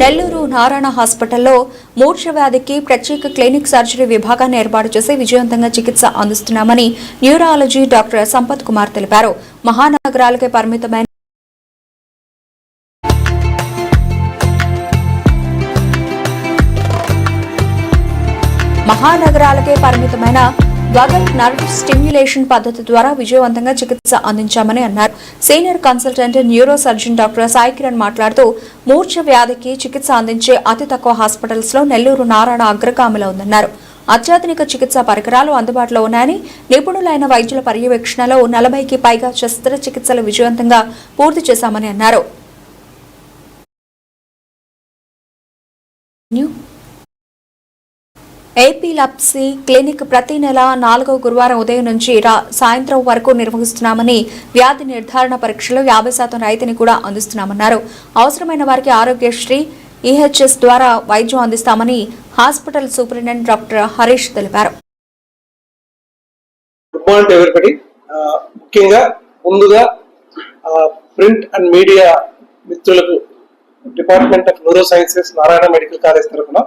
నెల్లూరు నారాయణ హాస్పిటల్లో మూర్ఛ వ్యాధికి ప్రత్యేక క్లినిక్ సర్జరీ విభాగాన్ని ఏర్పాటు చేసి విజయవంతంగా చికిత్స అందిస్తున్నామని న్యూరాలజీ డాక్టర్ సంపత్ కుమార్ తెలిపారు. మహానగరాలకే పరిమితమైన మహానగరాలకే పరిమితమైన వగల్ నర్వ్ స్టిమ్యులేషన్ పద్ధతి ద్వారా విజయవంతంగా చికిత్స అందించామని అన్నారు. Senior consultant neuro surgeon doctor Sai Kiran మాట్లాడుతూ మూర్ఛ వ్యాధికి చికిత్స అందించే అతి తక్కువ హాస్పిటల్స్లో నెల్లూరు నారాయణ అగ్రగామిలో ఉందన్నారు. అత్యాధునిక చికిత్సా పరికరాలు అందుబాటులో ఉన్నాయని నిపుణులైన వైద్యుల పర్యవేక్షణలో నలభైకి పైగా శస్త్రచికిత్సలు విజయవంతంగా పూర్తి చేశామని అన్నారు. ఏపీలప్సీ ఏపీ క్లినిక్ ప్రతి నెల నాలుగో గురువారం ఉదయం నుంచి సాయంత్రం వరకు నిర్వహిస్తున్నామని వ్యాధి నిర్ధారణ పరీక్షలో యాభై శాతం రాయితీని కూడా అందిస్తున్నామన్నారు. అవసరమైన వారికి ఆరోగ్యశ్రీ ఈహెచ్ఎస్ ద్వారా వైద్యం అందిస్తామని హాస్పిటల్ సూపరింటెండెంట్ డాక్టర్ హరీష్ తెలిపారు. ముఖ్యంగా ముందుగా ప్రింట్ అండ్ మీడియా మిత్రులకు department of neuro sciences Narayana medical college తరఫున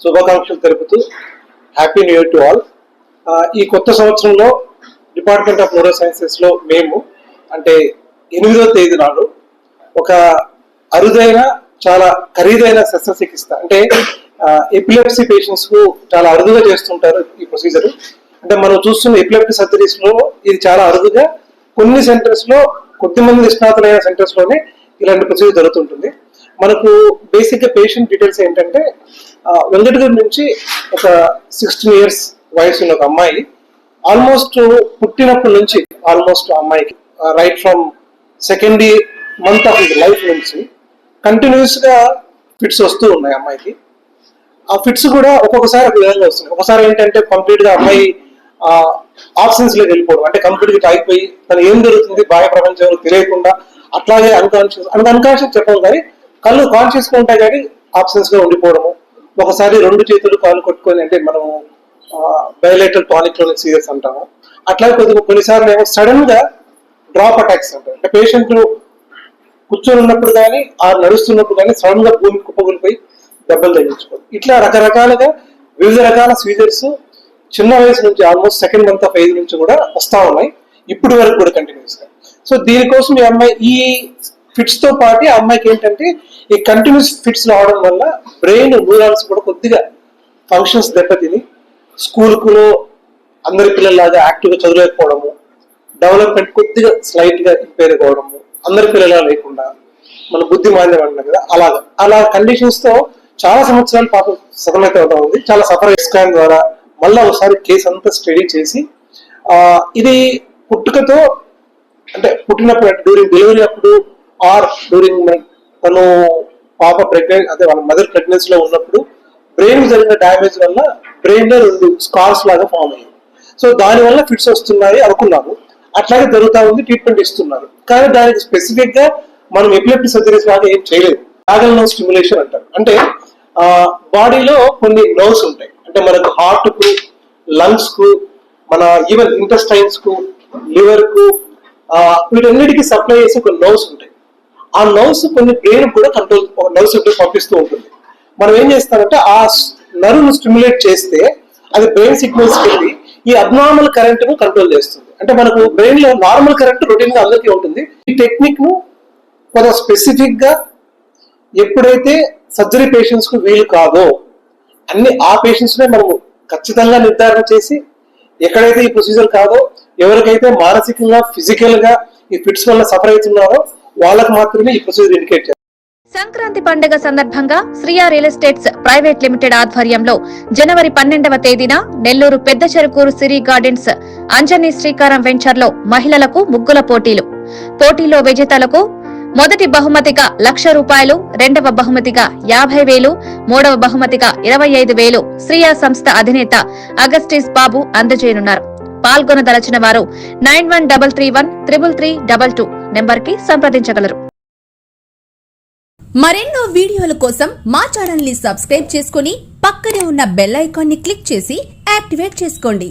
శుభాకాంక్షలు తెలుపుతూ happy new year to all ఈ కొత్త సంవత్సరంలో డిపార్ట్మెంట్ ఆఫ్ న్యూరో సైన్సెస్లో మేము అంటే ఎనిమిదో తేదీ నాడు ఒక అరుదైన చాలా ఖరీదైన శస్త్రచికిత్స అంటే ఎపిలెప్సీ పేషెంట్స్కు చాలా అరుదుగా చేస్తుంటారు ఈ ప్రొసీజర్ అంటే మనం చూస్తున్న ఎపిలెప్సీ సర్జరీస్లో ఇది చాలా అరుదుగా కొన్ని సెంటర్స్లో కొద్ది మంది నిష్ణాతులైన సెంటర్స్లోనే ఇలాంటి ప్రొసీజర్ జరుగుతుంటుంది. మనకు బేసిక్గా పేషెంట్ డీటెయిల్స్ ఏంటంటే ఆ, వెంకటగిరి నుంచి ఒక సిక్స్టీన్ ఇయర్స్ వయసు ఉన్న ఒక అమ్మాయి ఆల్మోస్ట్ పుట్టినప్పటి నుంచి ఆల్మోస్ట్ అమ్మాయికి right from second month of life నుంచి కంటిన్యూస్గా ఫిట్స్ వస్తూ ఉన్నాయి అమ్మాయికి. ఆ ఫిట్స్ కూడా ఒక్కొక్కసారి ఒక విధంగా వస్తున్నాయి. ఒకసారి ఏంటంటే కంప్లీట్గా అమ్మాయి ఆప్షన్స్లో వెళ్ళిపోవడం అంటే కంప్లీట్గా అయిపోయి తను ఏం జరుగుతుంది బాహ్య ప్రపంచంలో తెలియకుండా అట్లాగే అన్కాన్షియస్ అంటే అన్కాన్షియస్ చెప్పడం కానీ కళ్ళు కాన్షియస్గా ఉంటాయి కానీ ఆప్షన్స్గా ఉండిపోవడము. ఒకసారి రెండు చేతులు కాలు కొట్టుకొని అంటే మనం బయోలేటర్ టానిక్ సీరియస్ అంటాము. అట్లా కొద్దిగా కొన్నిసార్లు ఏమో సడన్గా డ్రాప్ అటాక్స్ అంటారు. అంటే పేషెంట్ కూర్చొని ఉన్నప్పుడు కానీ ఆ నడుస్తున్నప్పుడు కానీ సడన్గా భూమి కుప్పగొలిపోయి దెబ్బలు తగ్గించుకోవాలి ఇట్లా రకరకాలుగా వివిధ రకాల సీజర్స్ చిన్న వయసు నుంచి almost second month of age నుంచి కూడా వస్తూ ఉన్నాయి. ఇప్పటి వరకు కూడా కంటిన్యూస్గా సో దీనికోసం ఈ అమ్మాయి ఈ ఫిట్స్తో పాటు ఆ అమ్మాయికి ఏంటంటే ఈ కంటిన్యూస్ ఫిట్స్ రావడం వల్ల బ్రెయిన్ న్యూరాన్స్ కూడా కొద్దిగా ఫంక్షన్స్ దెబ్బతిని స్కూల్ అందరి పిల్లలాగా యాక్టివ్గా చదవలేకపోవడము డెవలప్మెంట్ కొద్దిగా స్లైట్గా ఇంపేర్ కావడము అందరి పిల్లలా లేకుండా మన బుద్ధి మాంద్యం అంటున్నాం కదా అలాగా. అలా కండిషన్స్తో చాలా సంవత్సరాలు పాపం సతమత అవుతా ఉంది. చాలా సఫర్ ఎక్స్కాన్ ద్వారా మళ్ళీ ఒకసారి కేసు అంతా స్టడీ చేసి ఇది పుట్టుకతో అంటే పుట్టినప్పుడు డ్యూరింగ్ డెలివరీ అప్పుడు ఆర్ డ్యూరింగ్ తను పాప ప్రెగ్నెంట్ అదే వాళ్ళ మదర్ ప్రెగ్నెన్సీ లో ఉన్నప్పుడు బ్రెయిన్ జరిగిన డ్యామేజ్ వల్ల బ్రెయిన్లో రెండు స్కార్స్ లాగా ఫామ్ అయ్యాయి. సో దాని వల్ల ఫిట్స్ వస్తున్నాయి అనుకున్నాము. అట్లాగే జరుగుతా ఉంది ట్రీట్మెంట్ ఇస్తున్నారు. కానీ దానికి స్పెసిఫిక్గా మనం ఎపిలెప్టి సర్జరీస్ లాగా ఏం చేయలేదు. ఆగల్ నో స్టిమ్యులేషన్ అంటారు. అంటే బాడీలో కొన్ని నర్వ్స్ ఉంటాయి. అంటే మనకు హార్ట్కు లంగ్స్కు మన ఈవెన్ ఇంటెస్టైన్స్కు లివర్కు వీటన్నిటికీ సప్లై చేసే కొన్ని నర్వ్స్ ఉంటాయి. ఆ నర్వ్స్ కొన్ని బ్రెయిన్ కూడా కంట్రోల్ నర్వ్స్ పంపిస్తూ ఉంటుంది. మనం ఏం చేస్తామంటే ఆ నర్వ్ను స్టిమ్యులేట్ చేస్తే అది బ్రెయిన్ సిగ్నల్స్ వెళ్ళి ఈ అబ్నార్మల్ కరెంట్ను కంట్రోల్ చేస్తుంది. అంటే మనకు బ్రెయిన్లో నార్మల్ కరెంట్ రొటీన్గా అందరికీ ఉంటుంది. ఈ టెక్నిక్ను కొంత స్పెసిఫిక్గా ఎప్పుడైతే సర్జరీ పేషెంట్స్కు వీలు కాదో అన్ని ఆ పేషెంట్స్ నే మనము ఖచ్చితంగా నిర్ధారణ చేసి ఎక్కడైతే ఈ ప్రొసీజర్ కాదో ఎవరికైతే మానసికంగా ఫిజికల్గా ఈ ఫిట్స్ వల్ల సఫర్ అవుతున్నారో వాళ్ళకు మాత్రమే ఈ ప్రొసీజర్ ఇండికేట్ చేస్తారు. సంక్రాంతి పండుగ సందర్భంగా Shriya real estates private limited ఆధ్వర్యంలో జనవరి పన్నెండవ తేదీన నెల్లూరు పెద్ద చెరుకూరు సిరి గార్డెన్స్ అంజనీ శ్రీకారం వెంచర్లో మహిళలకు ముగ్గుల పోటీలు. పోటీలో విజేతలకు మొదటి బహుమతిగా లక్ష రూపాయలు రెండవ బహుమతిగా యాభై వేలు మూడవ బహుమతిగా ఇరవై ఐదు వేలు శ్రీయా సంస్థ అధినేత అగస్టిస్ బాబు అందజేయనున్నారు. పాల్గొనదలచిన వారు nine one double three one triple three double two నెంబర్కి సంప్రదించగలరు. మరెన్నో వీడియోల కోసం మా ఛానల్ని సబ్స్క్రైబ్ చేసుకుని పక్కనే ఉన్న బెల్ ఐకాన్ని క్లిక్ చేసి యాక్టివేట్ చేసుకోండి.